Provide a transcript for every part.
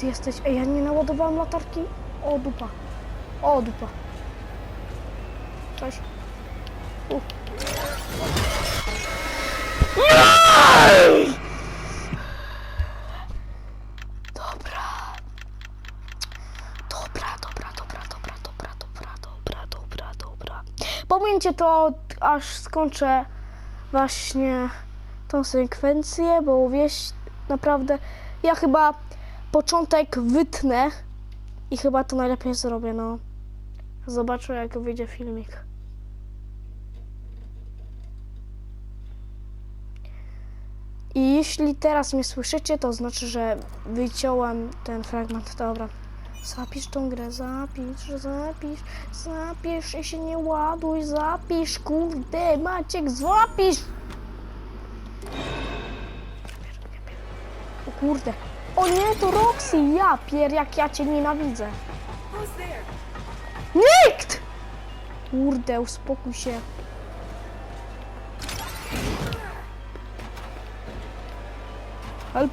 ty jesteś? Ej, ja nie naładowałam latarki. O, dupa. O, dupa. Cześć. U. Dobra. Dobra, dobra, dobra, dobra, dobra, dobra, dobra, dobra, dobra. Pomińcie to, aż skończę właśnie tą sekwencję, bo wieś naprawdę ja chyba początek wytnę i chyba to najlepiej zrobię, no. Zobaczę jak wyjdzie filmik. I jeśli teraz mnie słyszycie, to znaczy, że wyciąłem ten fragment. Dobra. Zapisz tą grę, zapisz, zapisz, zapisz i się nie ładuj, zapisz, kurde, Maciek, zapisz! O kurde. O nie, to Roxy, ja pier, jak ja cię nienawidzę. Nikt! Kurde, uspokój się. Help.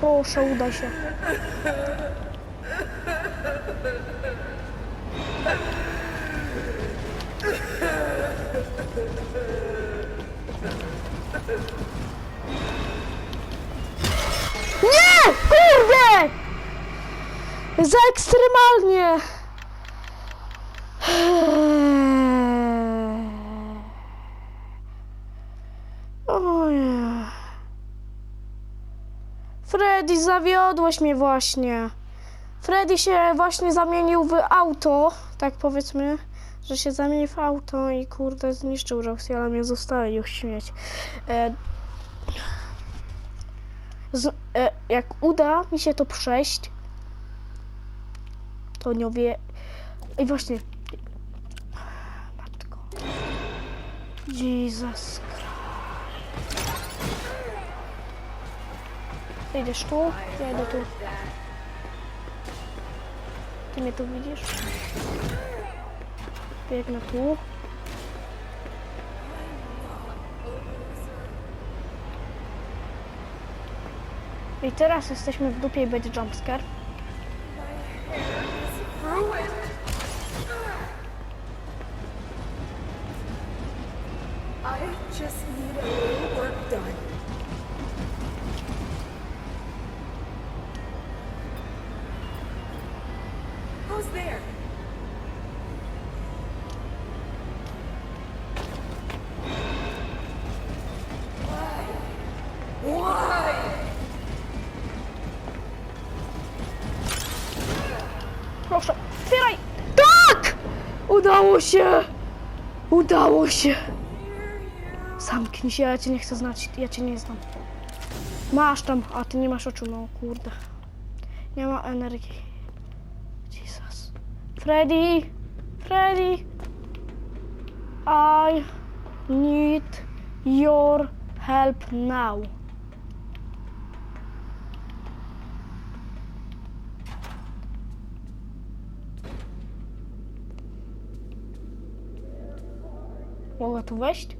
Proszę, udaj się. Za ekstremalnie! O nie. Freddy, zawiodłeś mnie właśnie. Freddy się właśnie zamienił w auto, tak powiedzmy, że się zamienił w auto i kurde zniszczył Roxy, ale mnie zostawił śmieć. E, z, e, jak uda mi się to przejść, to nie wie. I właśnie. Matko. Jesus. Ty idziesz tu? Ja idę tu. Ty mnie tu widzisz? Biegnę tu. I teraz jesteśmy w dupie i będzie jumpscare. Udało się! Udało się! Zamknij się, ja cię nie chcę znać, ja cię nie znam. Masz tam, a ty nie masz oczu, no kurde. Nie ma energii. Jesus. Freddy! Freddy! I need your help now. Mogę tu wejść?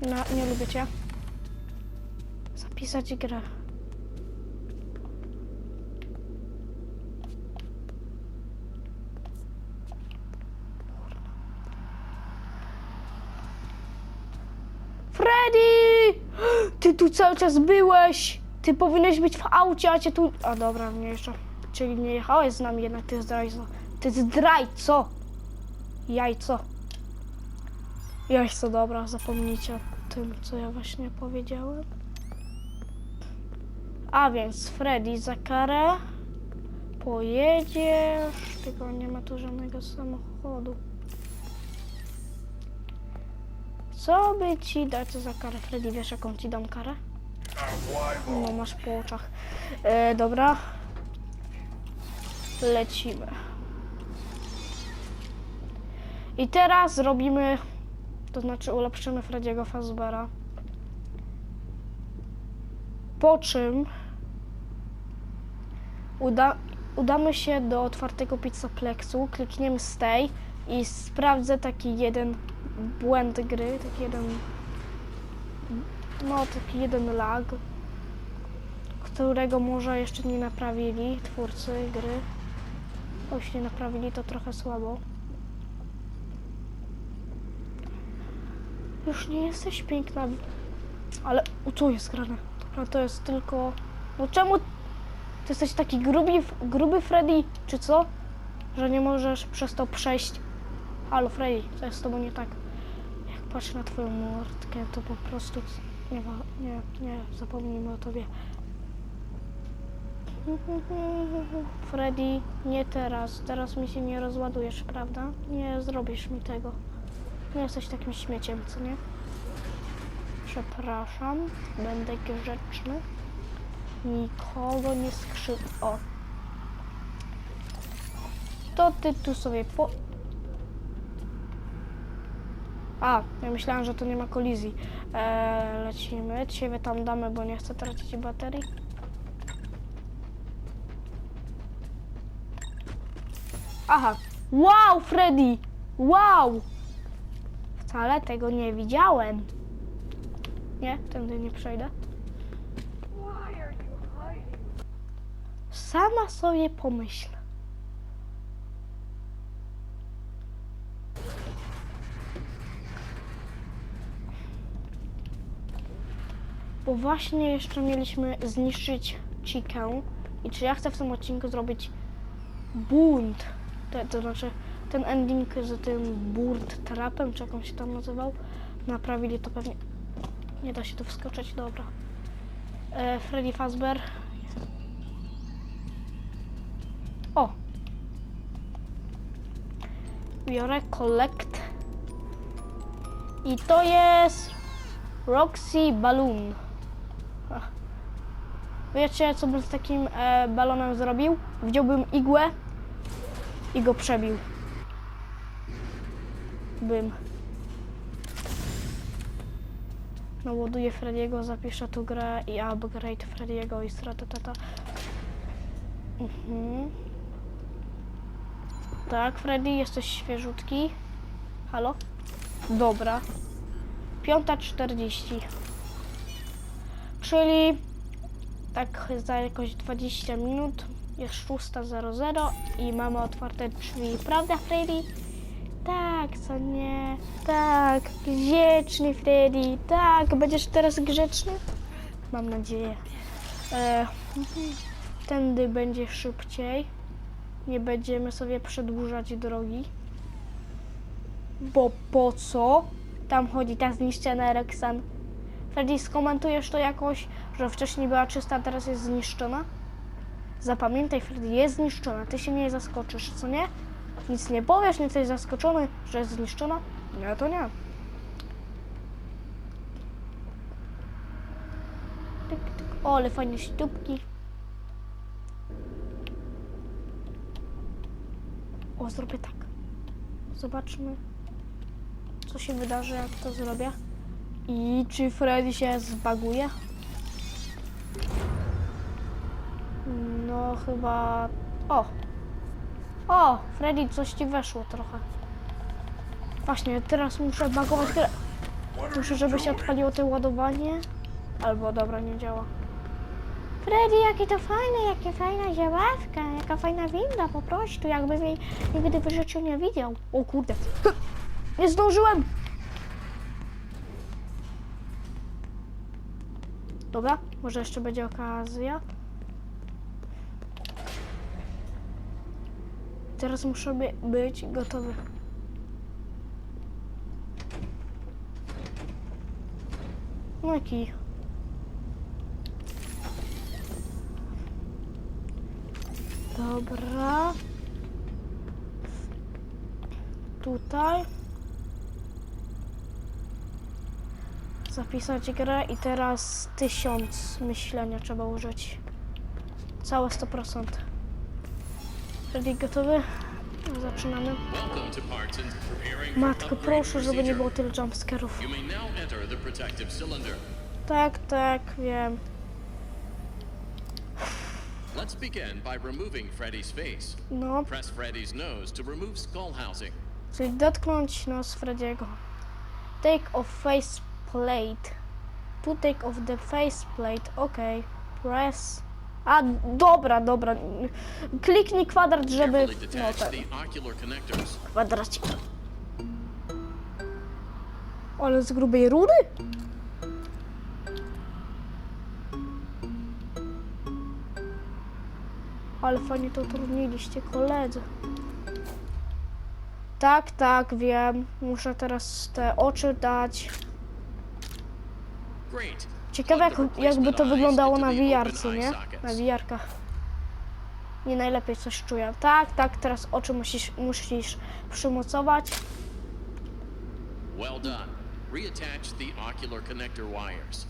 No, nie lubię cię. Zapisać grę. Freddy! Ty tu cały czas byłeś! Ty powinieneś być w aucie, a cię tu... A dobra, nie jeszcze. Czyli nie jechałeś z nami jednak, ty zdrajco. Ty zdrajco! Jajco. Jajco, dobra, zapomnijcie o tym, co ja właśnie powiedziałem. A więc Freddy za karę pojedziesz, tylko nie ma tu żadnego samochodu. Co by ci dać za karę? Freddy, wiesz jaką ci dam karę? No, masz po oczach. E, dobra. Lecimy. I teraz zrobimy, to znaczy ulepszymy Frediego Fazbera. Po czym uda, udamy się do otwartego pizzaplexu, klikniemy stay i sprawdzę taki jeden błęd gry, taki jeden, no taki jeden lag, którego może jeszcze nie naprawili twórcy gry. Jeśli naprawili to trochę słabo. Już nie jesteś piękna, ale o, co jest grane? Dobra, to jest tylko... No czemu ty jesteś taki gruby, gruby Freddy, czy co? Że nie możesz przez to przejść. Halo Freddy, co jest z tobą nie tak? Jak patrzę na twoją mordkę, to po prostu nie nie, nie, zapomnijmy o tobie. Freddy, nie teraz. Teraz mi się nie rozładujesz, prawda? Nie zrobisz mi tego. Nie jesteś takim śmieciem, co nie? Przepraszam, będę grzeczny. Nikogo nie skrzywdzę. O. To ty tu sobie po... A, ja myślałam, że to nie ma kolizji. Eee, lecimy. Ciebie tam damy, bo nie chcę tracić baterii. Aha. Wow, Freddy! Wow! Wcale tego nie widziałem. Nie, tędy nie przejdę. Sama sobie pomyśl. Bo właśnie jeszcze mieliśmy zniszczyć Chikę. I czy ja chcę w tym odcinku zrobić bunt? To, to znaczy ten ending z tym burnt trapem, czy jak on się tam nazywał. Naprawili to pewnie. Nie da się tu wskoczyć, dobra. E, Freddy Fazbear. O! Biorę collect. I to jest Roxy Balloon. Ach. Wiecie, co bym z takim e, balonem zrobił? Wziąłbym igłę i go przebił. Bym. Naładuję Frediego, zapiszę tu grę i upgrade Frediego i stratatata. Mhm. Tak, Freddy, jesteś świeżutki. Halo? Dobra. Piąta czterdzieści. Czyli tak za jakoś 20 minut jest 6.00 i mamy otwarte drzwi. Prawda, Freddy? Tak, co nie? Tak, grzeczny Freddy. Tak, będziesz teraz grzeczny? Mam nadzieję. E, tędy będzie szybciej. Nie będziemy sobie przedłużać drogi. Bo po co? Tam chodzi ta zniszczona Rexan. Freddy, skomentujesz to jakoś, że wcześniej była czysta, teraz jest zniszczona? Zapamiętaj, Freddy, jest zniszczona. Ty się nie zaskoczysz, co nie? Nic nie powiesz, nie jesteś zaskoczony, że jest zniszczona? Nie, to nie. Tyk, tyk. O, ale fajne stópki. O, zrobię tak. Zobaczmy, co się wydarzy, jak to zrobię. I czy Freddy się zbaguje? Chyba... O! O! Freddy, coś ci weszło trochę. Właśnie, teraz muszę bagować grę. Muszę, żeby się odpaliło to ładowanie. Albo, dobra, nie działa. Freddy, jakie to fajne, jakie fajna zabawka, jaka fajna winda po prostu, jakbym jej nigdy w życiu nie widział. O kurde. Nie zdążyłem! Dobra, może jeszcze będzie okazja. Teraz muszę by- być gotowy. No jaki? Dobra. Tutaj. Zapisać grę i teraz tysiąc myślenia trzeba użyć. Całe 100%. Ready, gotowy? Zaczynamy. And preparing Matko, proszę, żeby nie było tylu jumpscarów. Tak, tak, wiem. Let's begin by removing Freddy's face. No, Press Freddy's nose to remove skull housing. czyli dotknąć nos Frediego. Take off face plate. To take off the face plate. Ok. Press. A, dobra, dobra. Kliknij kwadrat, żeby... No tak, kwadracik. Ale z grubej rury? Ale fajnie to utrudniliście, koledzy. Tak, tak, wiem. Muszę teraz te oczy dać. Great. Ciekawe jak, jakby to wyglądało na VR-ce, nie? Na VR-kach. Nie najlepiej coś czuję. Tak, tak, teraz oczy musisz, musisz przymocować. Well done. Reattach the ocular connector wires.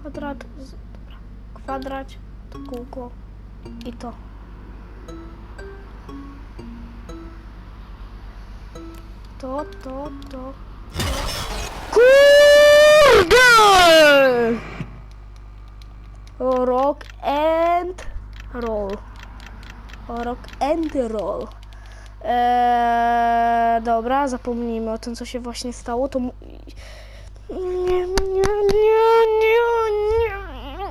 Kwadrat, dobra. Kwadrat, to kółko i to. To, to, to, to. Rock and roll. Rock and roll. Eee, dobra, zapomnijmy o tym, co się właśnie stało. To. Nie, nie, nie, nie, nie.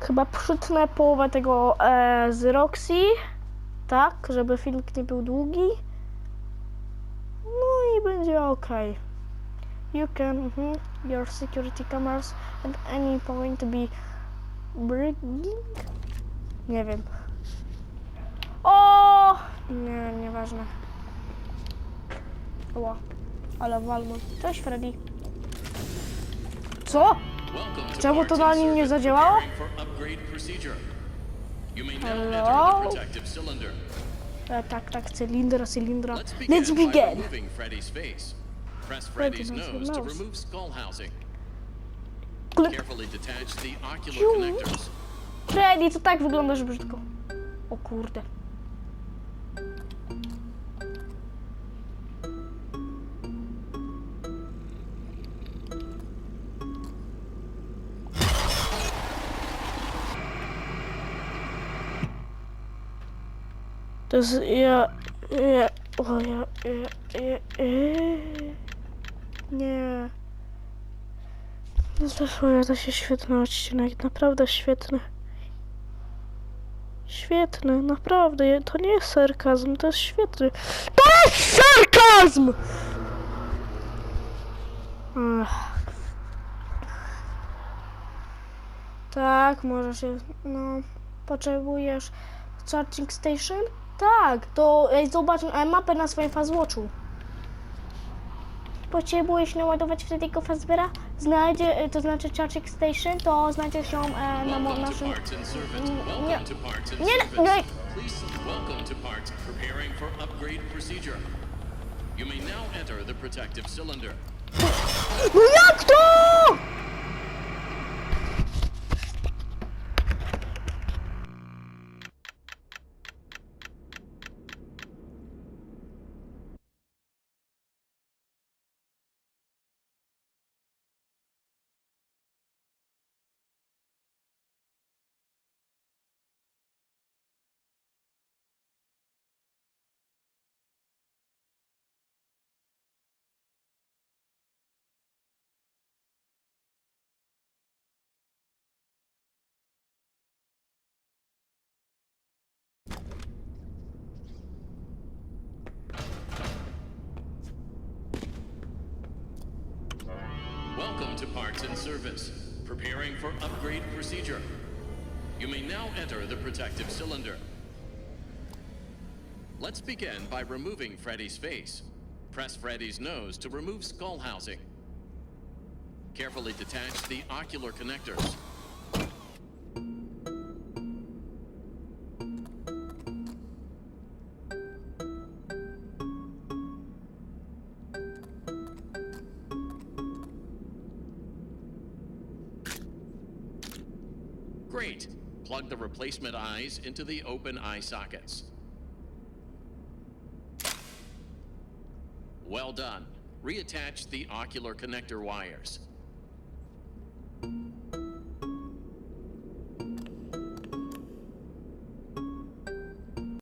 Chyba przytnę połowę tego e, z Roxy. Tak, żeby filmik nie był długi. No i będzie ok. You can mhm, your security cameras at any point be breaking. Nie wiem. O! Nie, nieważne. Ła, ale walno. Cześć Freddy. Co? Czemu to na nim nie zadziałało? Hello? E, tak, tak, cylindra, cylindra. Let's begin, Press Freddy Freddy's nose to remove skull housing. Klep. Carefully detach the ocular connectors. Freddy, to tak wyglądasz brzydko. O kurde. To jest ja, ja, o ja, ja, ja, ja. Nie. Zasłuchaj, to się świetny odcinek, naprawdę świetny. Świetny, naprawdę, to nie jest sarkazm, to jest świetny. To jest sarkazm! Tak, może się, no, potrzebujesz charging station? Tak, to ej, zobacz e, mapę na swoim Fazwatchu. Potrzebujesz naładować Freddy'ego Fazbeara? Znajdzie, e, to znaczy charging station, to znajdziesz ją e, na mo- naszym... Mm, nie. Nie, nie. Please welcome to parts preparing for upgrade procedure. You may now enter the protective cylinder. No jak to? Welcome to parts and service. Preparing for upgrade procedure. You may now enter the protective cylinder. Let's begin by removing Freddy's face. Press Freddy's nose to remove skull housing. Carefully detach the ocular connectors. Great. Plug the replacement eyes into the open eye sockets. Well done. Reattach the ocular connector wires.